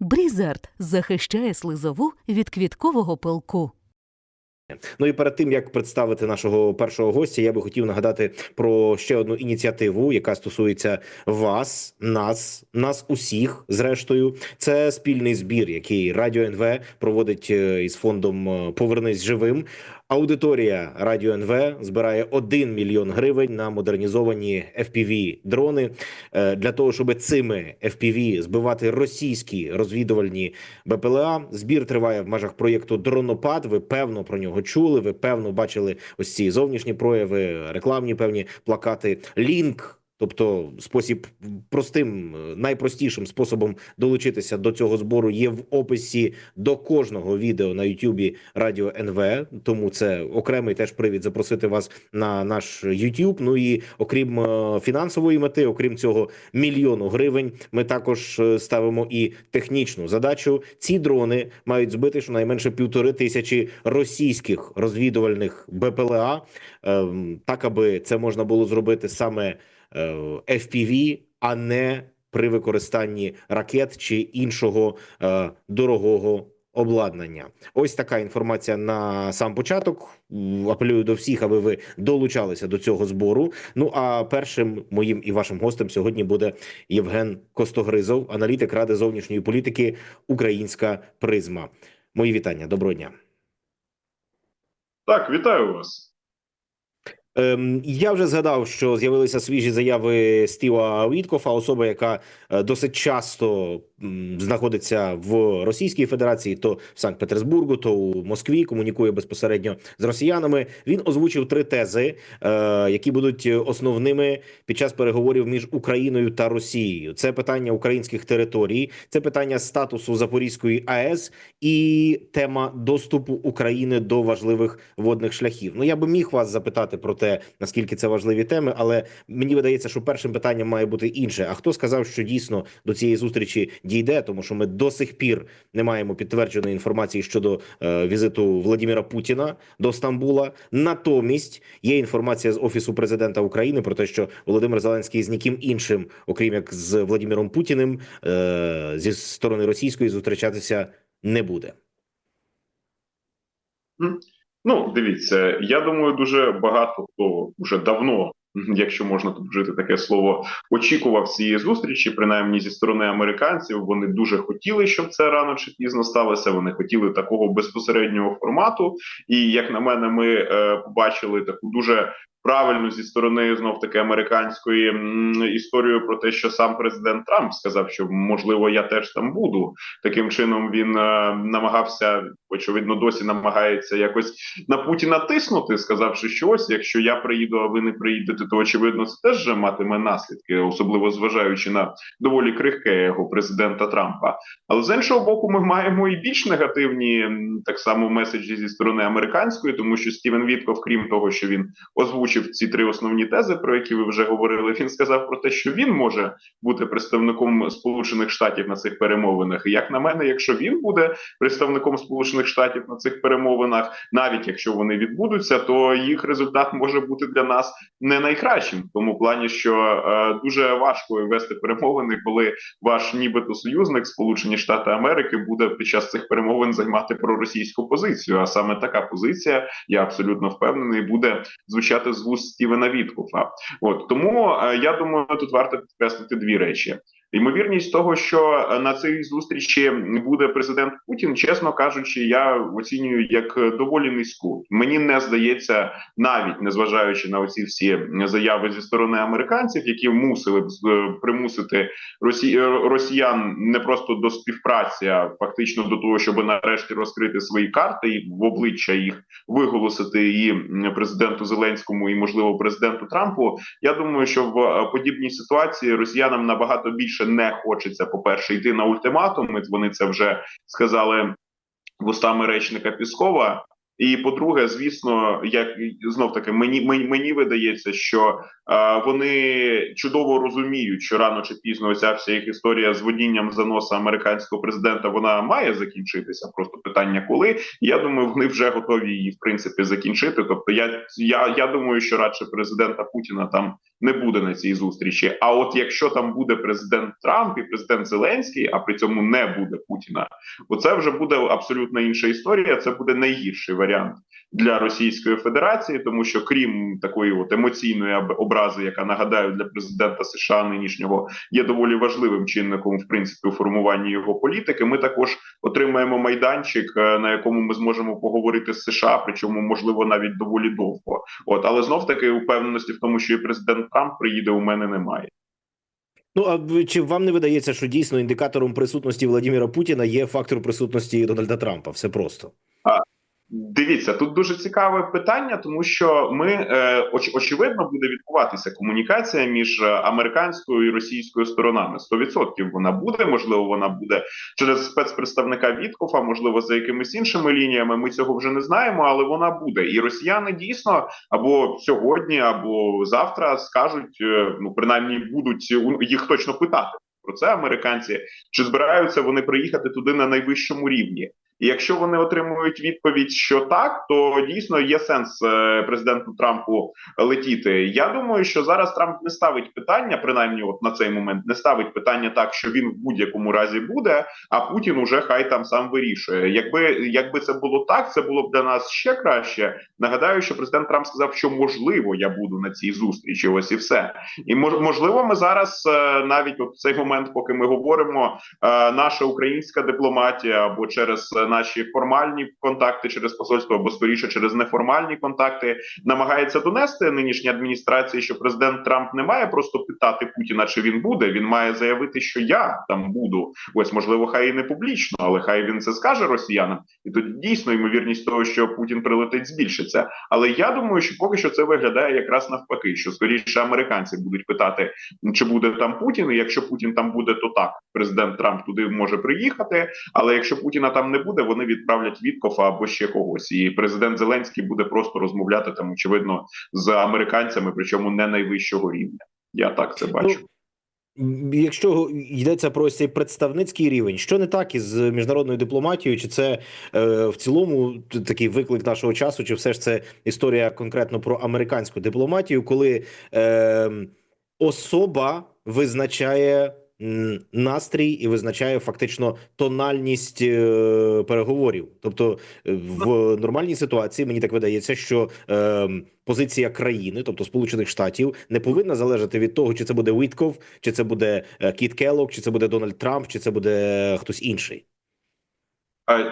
Брізард захищає слизову від квіткового пилку. Ну і перед тим як представити нашого першого гостя, я би хотів нагадати про ще одну ініціативу, яка стосується вас, нас, нас усіх. Зрештою, це спільний збір, який Радіо НВ проводить е, із фондом е, Повернись живим. Аудиторія Радіо НВ збирає 1 мільйон гривень на модернізовані fpv дрони е, для того, щоб цими FPV збивати російські розвідувальні БПЛА. Збір триває в межах проєкту Дронопад. Ви певно про нього чули. Ви певно бачили ось ці зовнішні прояви, рекламні певні плакати. Лінк. Тобто, спосіб простим, е, найпростішим способом долучитися до цього збору є в описі до кожного відео на Ютубі Радіо НВ. Тому це окремий теж привід запросити вас на наш Ютуб. Ну і окрім е, фінансової мети, окрім цього мільйону гривень, ми також е, ставимо і технічну задачу. Ці дрони мають збити щонайменше півтори тисячі російських розвідувальних БПЛА, ем, так аби це можна було зробити саме FPV, а не при використанні ракет чи іншого е, дорогого обладнання. Ось така інформація на сам початок. Апелюю до всіх, аби ви долучалися до цього збору. Ну а першим моїм і вашим гостем сьогодні буде Євген Костогризов, аналітик Ради зовнішньої політики Українська призма. Мої вітання. Доброго дня. Так, вітаю вас. Ем, я вже згадав, що з'явилися свіжі заяви Стіва Віткофа, особа, яка е, досить часто знаходиться в Російській Федерації, то в Санкт-Петербургу, то у Москві, комунікує безпосередньо з росіянами. Він озвучив три тези, е, які будуть основними під час переговорів між Україною та Росією. Це питання українських територій, це питання статусу Запорізької АЕС і тема доступу України до важливих водних шляхів. Ну я би міг вас запитати про те, наскільки це важливі теми, але мені видається, що першим питанням має бути інше. А хто сказав, що дійсно до цієї зустрічі дійде? Тому що ми до сих пір не маємо підтвердженої інформації щодо е, візиту Владимира Путіна до Стамбула. Натомість є інформація з офісу президента України про те, що Володимир Зеленський з ніким іншим, окрім як з Владимиром Путіним, е, зі сторони російської зустрічатися не буде. Ну, дивіться, я думаю, дуже багато хто вже давно, якщо можна тут вжити таке слово, очікував цієї зустрічі, принаймні зі сторони американців. Вони дуже хотіли, щоб це рано чи пізно сталося. Вони хотіли такого безпосереднього формату. І як на мене, ми е, побачили таку дуже правильну зі сторони знов таки американської історію про те, що сам президент Трамп сказав, що можливо я теж там буду. Таким чином він е, намагався, очевидно, досі намагається якось на Путіна тиснути, сказавши, що ось, якщо я приїду, а ви не приїдете, то очевидно це теж матиме наслідки, особливо зважаючи на доволі крихке його президента Трампа. Але з іншого боку, ми маємо і більш негативні так само меседжі зі сторони американської, тому що Стівен Вітков, крім того, що він озвучив ці три основні тези, про які ви вже говорили, він сказав про те, що він може бути представником Сполучених Штатів на цих перемовинах. І як на мене, якщо він буде представником Сполучених Штатів на цих перемовинах, навіть якщо вони відбудуться, то їх результат може бути для нас не найкращим, в тому плані, що е, дуже важко вести перемовини, коли ваш нібито союзник Сполучені Штати Америки буде під час цих перемовин займати проросійську позицію. А саме така позиція, я абсолютно впевнений, буде звучати з вуст Стівена Віткофа. От тому е, я думаю, тут варто підкреслити дві речі. Ймовірність того, що е, на цій зустрічі буде президент Путін, чесно кажучи, я оцінюю як доволі низьку. Мені не здається, навіть незважаючи на оці всі заяви зі сторони американців, які мусили б е, примусити росі... е, росіян не просто до співпраці, а фактично до того, щоб нарешті розкрити свої карти і в обличчя їх виголосити і президенту Зеленському, і можливо президенту Трампу. Я думаю, що в е, подібній ситуації росіянам набагато більше не хочеться, по перше, йти на ультиматум. Вони це вже сказали вустами речника Піскова. І по-друге, звісно, як знов таки мені мені, мені видається, що е, вони чудово розуміють, що рано чи пізно ця вся їх історія з водінням за носа американського президента вона має закінчитися. Просто питання, коли я думаю, вони вже готові її в принципі закінчити. Тобто, я я, я думаю, що радше президента Путіна там не буде на цій зустрічі. А от якщо там буде президент Трамп і президент Зеленський, а при цьому не буде Путіна, оце вже буде абсолютно інша історія. Це буде найгірший варіант для Російської Федерації, тому що крім такої от емоційної образи, яка нагадаю для президента США нинішнього є доволі важливим чинником в принципі у формуванні його політики. Ми також отримаємо майданчик, е, на якому ми зможемо поговорити з США, причому можливо навіть доволі довго. От але знов таки упевненості в тому, що і президент Трамп приїде, у мене немає. Ну а чи вам не видається, що дійсно індикатором присутності Владимира Путіна є фактор присутності Дональда Трампа? Все просто. Дивіться, тут дуже цікаве питання, тому що ми е, оч, очевидно буде відбуватися комунікація між е, американською і російською сторонами. 100% вона буде, можливо, вона буде через спецпредставника Віткофа, можливо, за якимись іншими лініями. Ми цього вже не знаємо, але вона буде. І росіяни дійсно або сьогодні, або завтра скажуть, е, ну принаймні будуть їх точно питати про це американці, чи збираються вони приїхати туди на найвищому рівні. І якщо вони отримують відповідь, що так, то дійсно є сенс е, президенту Трампу летіти. Я думаю, що зараз Трамп не ставить питання, принаймні, от на цей момент не ставить питання так, що він в будь-якому разі буде, а Путін уже хай там сам вирішує. Якби якби це було так, це було б для нас ще краще. Нагадаю, що президент Трамп сказав, що можливо я буду на цій зустрічі. Ось і все. І мож- можливо, ми зараз е, навіть от в цей момент, поки ми говоримо, е, наша українська дипломатія або через наші формальні контакти через посольство, або скоріше через неформальні контакти, намагається донести нинішній адміністрації, що президент Трамп не має просто питати Путіна, чи він буде. Він має заявити, що я там буду. Ось можливо, хай і не публічно, але хай він це скаже росіянам, і тоді дійсно ймовірність того, що Путін прилетить, збільшиться. Але я думаю, що поки що це виглядає якраз навпаки, що скоріше американці будуть питати, чи буде там Путін. І якщо Путін там буде, то так президент Трамп туди може приїхати. Але якщо Путіна там не буде, вони відправлять Віткофа або ще когось. І президент Зеленський буде просто розмовляти там, очевидно, з американцями, причому не найвищого рівня. Я так це бачу. Якщо йдеться про цей представницький рівень, що не так із міжнародною дипломатією? Чи це е, в цілому такий виклик нашого часу, чи все ж це історія конкретно про американську дипломатію, коли е, особа визначає настрій і визначає фактично тональність е, переговорів? Тобто е, в нормальній ситуації мені так видається, що е, позиція країни, тобто Сполучених Штатів, не повинна залежати від того, чи це буде Вітков, чи це буде Кіт Келлог, чи це буде Дональд Трамп, чи це буде хтось інший.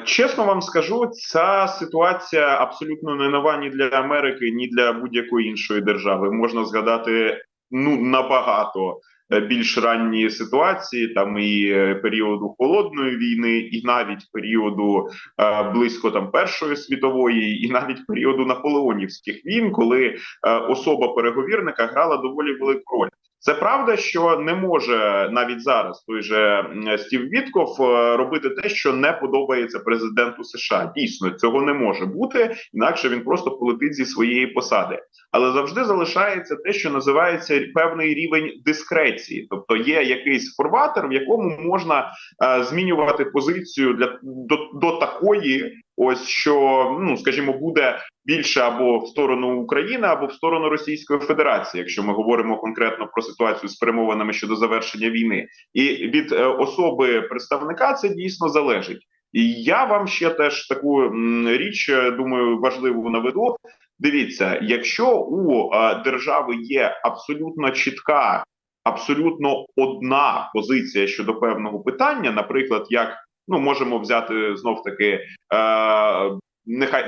Чесно вам скажу, ця ситуація абсолютно не нова ні для Америки, ні для будь-якої іншої держави. Можна згадати ну набагато більш ранні ситуації, там і е, періоду холодної війни, і навіть періоду е, близько там Першої світової, і навіть періоду наполеонівських війн, коли е, особа переговірника грала доволі велику роль. Це правда, що не може навіть зараз той же Стів Вітков е, робити те, що не подобається президенту США. Дійсно, цього не може бути, інакше він просто полетить зі своєї посади. Але завжди залишається те, що називається певний рівень дискреції, тобто є якийсь форватер, в якому можна е, змінювати позицію для до, до такої, ось що ну скажімо, буде більше або в сторону України, або в сторону Російської Федерації, якщо ми говоримо конкретно про ситуацію з перемовинами щодо завершення війни, і від е, особи представника це дійсно залежить. І я вам ще теж таку річ е, думаю важливу наведу. Дивіться, якщо у е, держави є абсолютно чітка, абсолютно одна позиція щодо певного питання, наприклад, як ну можемо взяти знов таки. Е, Нехай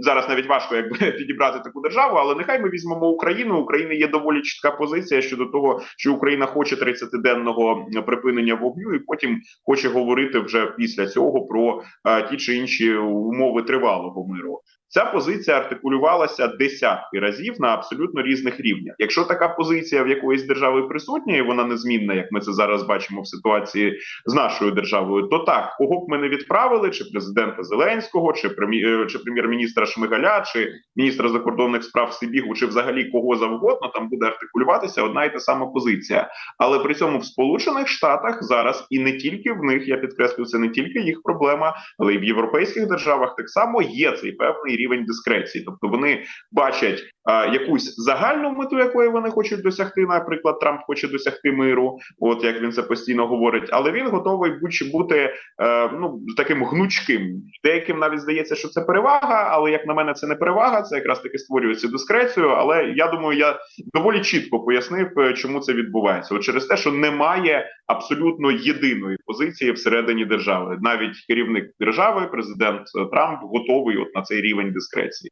зараз навіть важко якби підібрати таку державу, але нехай ми візьмемо Україну. України є доволі чітка позиція щодо того, що Україна хоче 30-денного припинення вогню, і потім хоче говорити вже після цього про е, ті чи інші умови тривалого миру. Ця позиція артикулювалася десятки разів на абсолютно різних рівнях. Якщо така позиція в якоїсь держави присутня, і вона незмінна, як ми це зараз бачимо в ситуації з нашою державою, то так кого б ми не відправили, чи президента Зеленського, чи прем'є- е, чи прем'єр-міністра Шмигаля, чи міністра закордонних справ Сибігу, чи взагалі кого завгодно, там буде артикулюватися одна і та сама позиція. Але при цьому в Сполучених Штатах зараз і не тільки в них, я підкреслюю, це не тільки їх проблема, але й в європейських державах так само є цей певний рівень дискреції. Тобто вони бачать якусь загальну мету, якої вони хочуть досягти. Наприклад, Трамп хоче досягти миру, от як він це постійно говорить, але він готовий будь- бути е, ну таким гнучким. Деяким навіть здається, що це перевага, але як на мене, це не перевага. Це якраз таки створює цю дискрецію. Але я думаю, я доволі чітко пояснив, е, чому це відбувається. От через те, що немає абсолютно єдиної позиції всередині держави. Навіть керівник держави, президент е, Трамп, готовий от на цей рівень дискреції.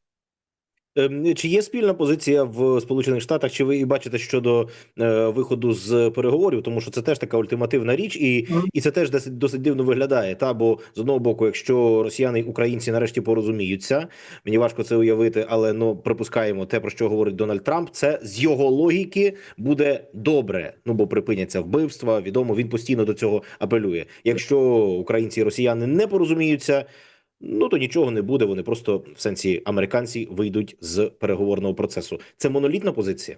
Ем, Чи є спільна позиція в Сполучених Штатах? Чи ви і бачите щодо е, виходу з переговорів? Тому що це теж така ультимативна річ, і, і це теж досить, досить дивно виглядає. Та бо з одного боку, якщо росіяни і українці нарешті порозуміються, мені важко це уявити, але ну припускаємо те, про що говорить Дональд Трамп. Це з його логіки буде добре. Ну бо припиняться вбивства. Відомо він постійно до цього апелює. Якщо українці і росіяни не порозуміються. Ну то нічого не буде. Вони просто в сенсі американці вийдуть з переговорного процесу. Це монолітна позиція.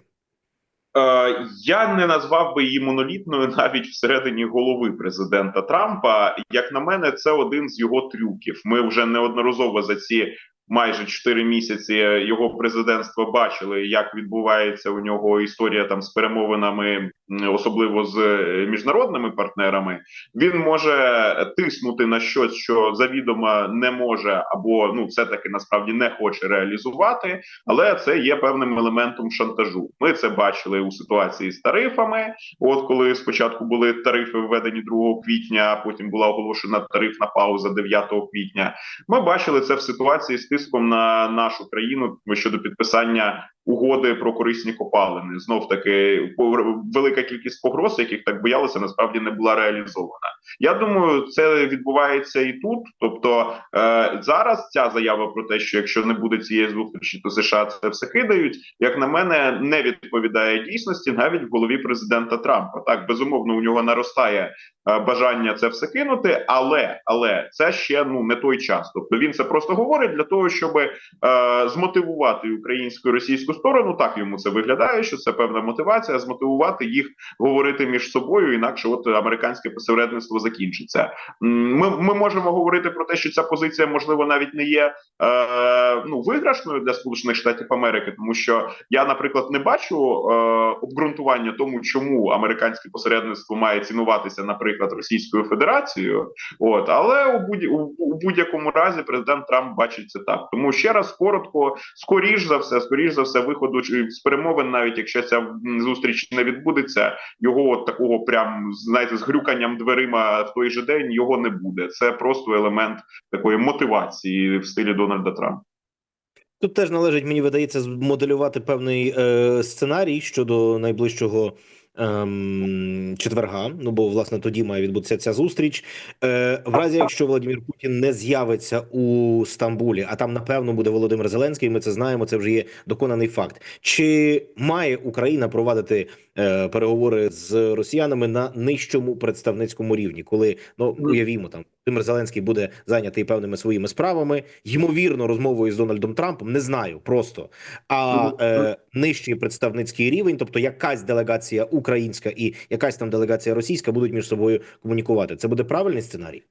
Е, я не назвав би її монолітною навіть всередині голови президента Трампа. Як на мене, це один з його трюків. Ми вже неодноразово за ці майже 4 місяці його президентства бачили, як відбувається у нього історія там з перемовинами, особливо з е, міжнародними партнерами. Він може тиснути на щось, що завідомо не може, або ну все таки насправді не хоче реалізувати, але це є певним елементом шантажу. Ми це бачили у ситуації з тарифами. От коли спочатку були тарифи введені 2 квітня, а потім була оголошена тарифна пауза 9 квітня. Ми бачили це в ситуації з тиском на нашу країну щодо підписання угоди про корисні копалини. Знов таки велика кількість погроз, яких так боялися, насправді не була реалізована. Я думаю, це відбувається і тут. Тобто е, зараз ця заява про те, що якщо не буде цієї зустрічі, то США це все кидають. Як на мене, не відповідає дійсності навіть в голові президента Трампа. Так безумовно, у нього наростає бажання це все кинути, але але це ще ну не той час. Тобто він це просто говорить для того, щоб е, змотивувати українську і російську сторону. Так йому це виглядає, що це певна мотивація, змотивувати їх говорити між собою. Інакше, от американське посередництво закінчиться. Ми, ми можемо говорити про те, що ця позиція можливо навіть не є е, ну виграшною для Сполучених Штатів Америки, тому що я, наприклад, не бачу е, обґрунтування тому, чому американське посередництво має цінуватися, наприклад, Російською Федерацією. От але у будь у, у будь-якому разі президент Трамп бачить це так. Тому ще раз коротко, скоріш за все, скоріш за все, виходу з перемовин, навіть якщо ця зустріч не відбудеться, його от такого прям знаєте, з грюканням дверима в той же день його не буде. Це просто елемент такої мотивації в стилі Дональда Трампа. Тут теж належить, мені видається, змоделювати певний е, сценарій щодо найближчого ем, четверга. Ну бо власне тоді має відбутися ця зустріч. Е, в разі, якщо Володимир Путін не з'явиться у Стамбулі, а там напевно буде Володимир Зеленський. Ми це знаємо. Це вже є доконаний факт. Чи має Україна провадити е, переговори з росіянами на нижчому представницькому рівні, коли ну уявімо там Володимир Зеленський буде зайнятий певними своїми справами, ймовірно, розмовою з Дональдом Трампом, не знаю просто. А е, нижчий представницький рівень, тобто якась делегація українська і якась там делегація російська будуть між собою комунікувати. Це буде правильний сценарій.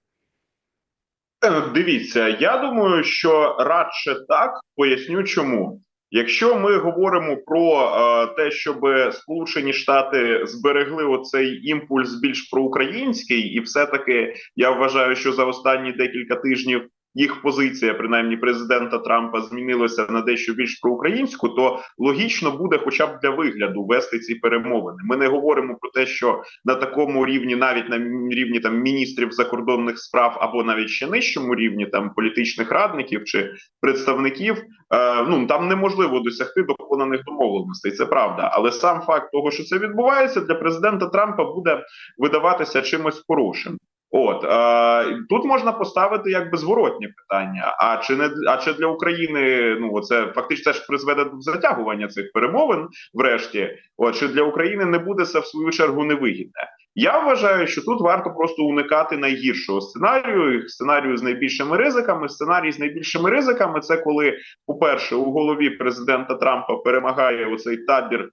Е, Дивіться, я думаю, що радше так поясню, чому. Якщо ми говоримо про е, те, щоб Сполучені Штати зберегли оцей імпульс більш проукраїнський, і все-таки я вважаю, що за останні декілька тижнів їх позиція, принаймні президента Трампа, змінилася на дещо більш проукраїнську, то логічно буде, хоча б для вигляду, вести ці перемовини. Ми не говоримо про те, що на такому рівні, навіть на рівні там міністрів закордонних справ, або навіть ще нижчому рівні там політичних радників чи представників, е, ну там неможливо досягти доконаних домовленостей. Це правда, але сам факт того, що це відбувається, для президента Трампа буде видаватися чимось хорошим. От е, тут можна поставити якби зворотні питання. А чи не а чи для України ну це фактично це ж призведе до затягування цих перемовин, врешті, от чи для України не буде це в свою чергу невигідне? Я вважаю, що тут варто просто уникати найгіршого сценарію, сценарію з найбільшими ризиками. Сценарій з найбільшими ризиками це коли, по-перше, у голові президента Трампа перемагає оцей табір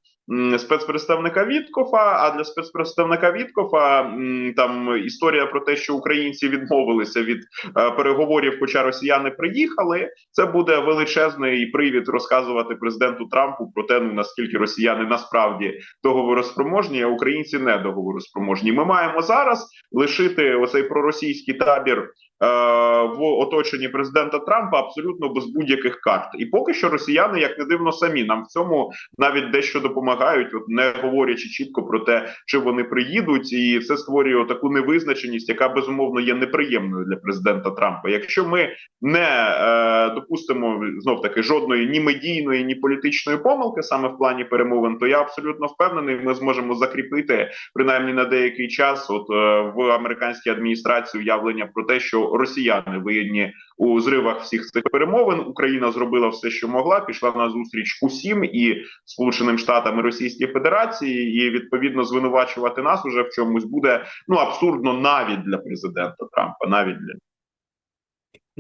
спецпредставника Віткофа. А для спецпредставника Віткофа там історія про те, що українці відмовилися від е, переговорів, хоча росіяни приїхали. Це буде величезний привід розказувати президенту Трампу про те, ну наскільки росіяни насправді договороспроможні, а українці не договороспроможні. Ми маємо зараз лишити оцей проросійський табір. Е, В оточенні президента Трампа абсолютно без будь-яких карт, і поки що росіяни, як не дивно, самі нам в цьому навіть дещо допомагають, от не говорячи чітко про те, чи вони приїдуть, і це створює таку невизначеність, яка безумовно є неприємною для президента Трампа. Якщо ми не е, допустимо знов таки жодної ні медійної, ні політичної помилки саме в плані перемовин, то я абсолютно впевнений, ми зможемо закріпити принаймні на деякий час, от е, в американській адміністрації уявлення про те, що росіяни винні у зривах всіх цих перемовин. Україна зробила все, що могла, пішла на зустріч усім і Сполученим Штатам і Російській Федерації, і відповідно звинувачувати нас уже в чомусь буде ну абсурдно навіть для президента Трампа, навіть для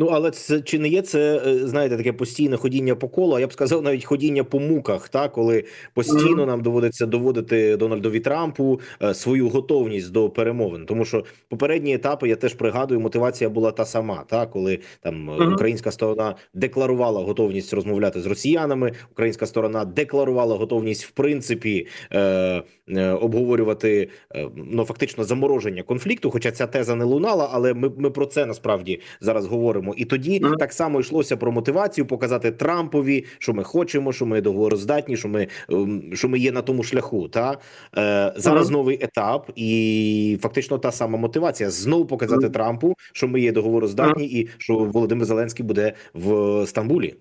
Ну, але це чи не є це, е, знаєте, таке постійне ходіння по колу, а я б сказав, навіть ходіння по муках, та коли постійно нам доводиться доводити Дональдові Трампу е, свою готовність до перемовин. Тому що попередні етапи я теж пригадую, мотивація була та сама, та коли там е, українська сторона декларувала готовність розмовляти з росіянами, українська сторона декларувала готовність, в принципі, е, е, обговорювати е, ну фактично замороження конфлікту. Хоча ця теза не лунала, але ми, ми про це насправді зараз говоримо. І тоді Мгм. так само йшлося про мотивацію показати Трампові, що ми хочемо, що ми договороздатні, що ми, ем, що ми є на тому шляху. Та е, зараз Мгм. новий етап, і фактично та сама мотивація знову показати Мгм. Трампу, що ми є договороздатні, і що Володимир Зеленський буде в Стамбулі.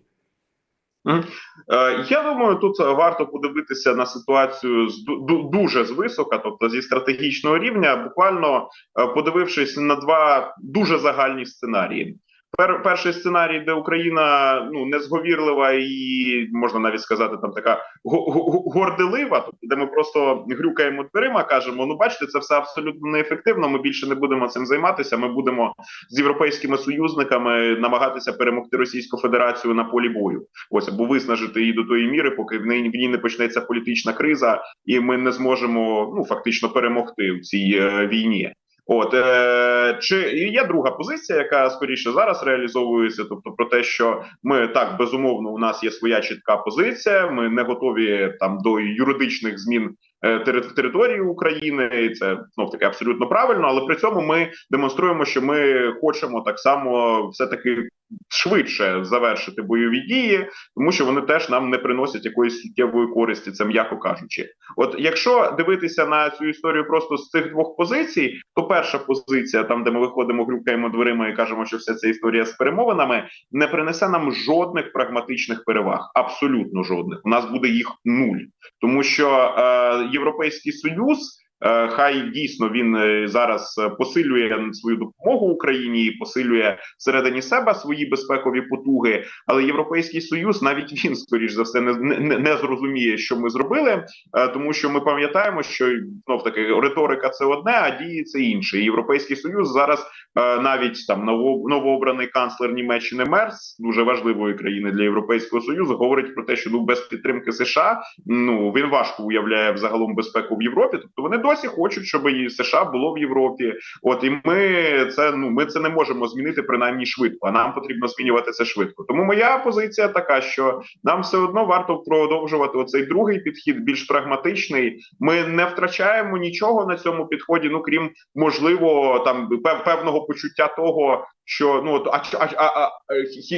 Е, Я думаю, тут варто подивитися на ситуацію з ду- ду- дуже звисока, тобто зі стратегічного рівня, буквально е, подивившись на два дуже загальні сценарії. Пер, перший сценарій, де Україна ну незговірлива і можна навіть сказати, там така го- го- горделива, тобто де ми просто грюкаємо дверима, кажемо: ну бачите, це все абсолютно неефективно. Ми більше не будемо цим займатися. Ми будемо з європейськими союзниками намагатися перемогти Російську Федерацію на полі бою. Ось або виснажити її до тої міри, поки в неї в ній не почнеться політична криза, і ми не зможемо ну фактично перемогти в цій е, війні. От е, чи є друга позиція, яка скоріше зараз реалізовується, тобто про те, що ми так безумовно, у нас є своя чітка позиція. Ми не готові там до юридичних змін е, території України, і це знов таки абсолютно правильно. Але при цьому ми демонструємо, що ми хочемо так само все таки швидше завершити бойові дії, тому що вони теж нам не приносять якоїсь суттєвої користі, це м'яко кажучи. От якщо дивитися на цю історію просто з цих двох позицій, то перша позиція, там де ми виходимо, грюкаємо дверима і кажемо, що вся ця історія з перемовинами не принесе нам жодних прагматичних переваг, абсолютно жодних. У нас буде їх нуль, тому що е, європейський союз. Е, Хай дійсно він е, зараз е, посилює свою допомогу Україні і посилює всередині себе свої безпекові потуги. Але європейський союз, навіть він скоріш за все, не, не, не зрозуміє, що ми зробили, тому що ми пам'ятаємо, що знов таки риторика це одне, а дії це інше. Європейський союз зараз навіть там ново, новообраний канцлер Німеччини Мерс, дуже важливої країни для європейського союзу, говорить про те, що ну без підтримки США ну він важко уявляє взагалом безпеку в Європі. Тобто вони досі хочуть, щоб і США було в Європі. От і ми це ну ми це не можемо змінити принаймні швидко. А нам потрібно змінювати це швидко. Тому моя позиція така, що нам все одно варто продовжувати оцей другий підхід, більш прагматичний. Ми не втрачаємо нічого на цьому підході, ну крім можливо, там пев- певного почуття того, що ну от а, а, а,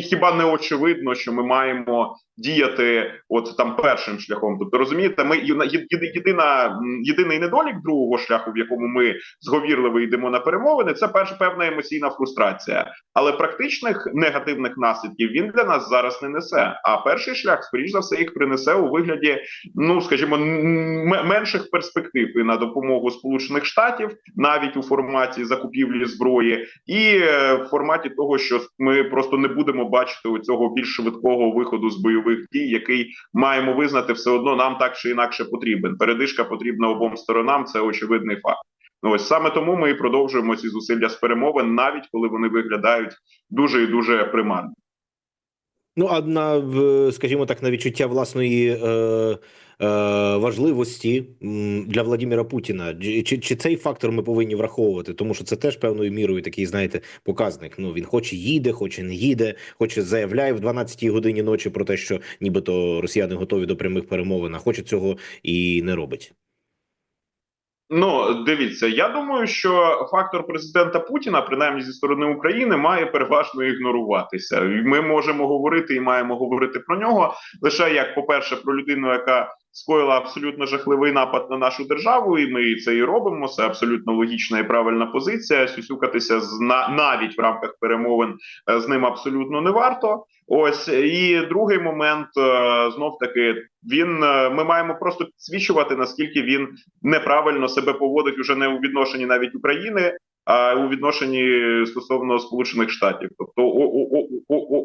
хіба не очевидно, що ми маємо діяти от там першим шляхом. Тобто розумієте, ми єди- єди- єдина єдиний недолік другого шляху, в якому ми зговірливо йдемо на перемовини, це перша певна емоційна фрустрація. Але практичних негативних наслідків він для нас зараз не несе. А перший шлях, скоріш за все, їх принесе у вигляді, ну скажімо, менших перспектив і на допомогу Сполучених Штатів, навіть у форматі закупівлі зброї, і е, в форматі того, що ми просто не будемо бачити у цього більш швидкого виходу з бойових дій, який маємо визнати все одно нам так чи інакше потрібен. Передишка потрібна обом сторонам. Це очевидний факт. Ну, ось саме тому ми і продовжуємо ці зусилля з перемовин, навіть коли вони виглядають дуже і дуже приманно. Ну а на скажімо так, на відчуття власної е, важливості для Владимира Путіна? Чи, чи, цей фактор ми повинні враховувати? Тому що це теж певною мірою такий, знаєте, показник. Ну він хоче їде, хоче не їде, хоче заявляє в 12-й годині ночі про те, що нібито росіяни готові до прямих перемовин, а хоче цього і не робить. Ну, дивіться, я думаю, що фактор президента Путіна, принаймні зі сторони України, має переважно ігноруватися. Ми можемо говорити і маємо говорити про нього лише як, по-перше, про людину, яка скоїла абсолютно жахливий напад на нашу державу, і ми це і робимо. Це абсолютно логічна і правильна позиція. Сюсюкатися з на навіть в рамках перемовин е, з ним абсолютно не варто. Ось і другий момент е, знов таки він е, ми маємо просто підсвічувати наскільки він неправильно себе поводить уже не у відношенні навіть України, а у відношенні стосовно Сполучених Штатів. Тобто, о, о,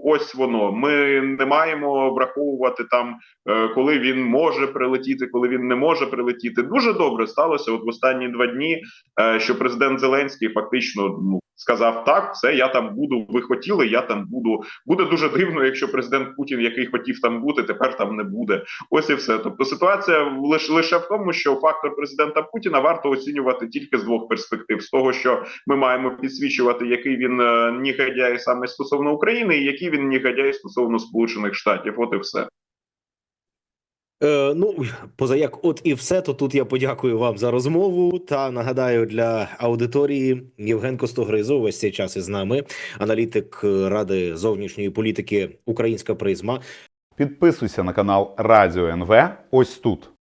ось воно. Ми не маємо враховувати там, е, коли він може прилетіти, коли він не може прилетіти. Дуже добре сталося. От в останні два дні, е, що президент Зеленський фактично ну сказав так, все я там буду. Ви хотіли, я там буду. Буде дуже дивно, якщо президент Путін, який хотів там бути, тепер там не буде. Ось і все. Тобто ситуація лише лише в тому, що фактор президента Путіна варто оцінювати тільки з двох перспектив: з того, що ми маємо підсвічувати, який він е, негодяй саме стосовно України, і який він негодяй стосовно Сполучених Штатів. От і все. Е, ну, поза як, от і все, то тут я подякую вам за розмову. Та нагадаю для аудиторії Євген Костогризов весь цей час із нами, аналітик е, Ради зовнішньої політики Українська призма. Підписуйся на канал Радіо НВ ось тут.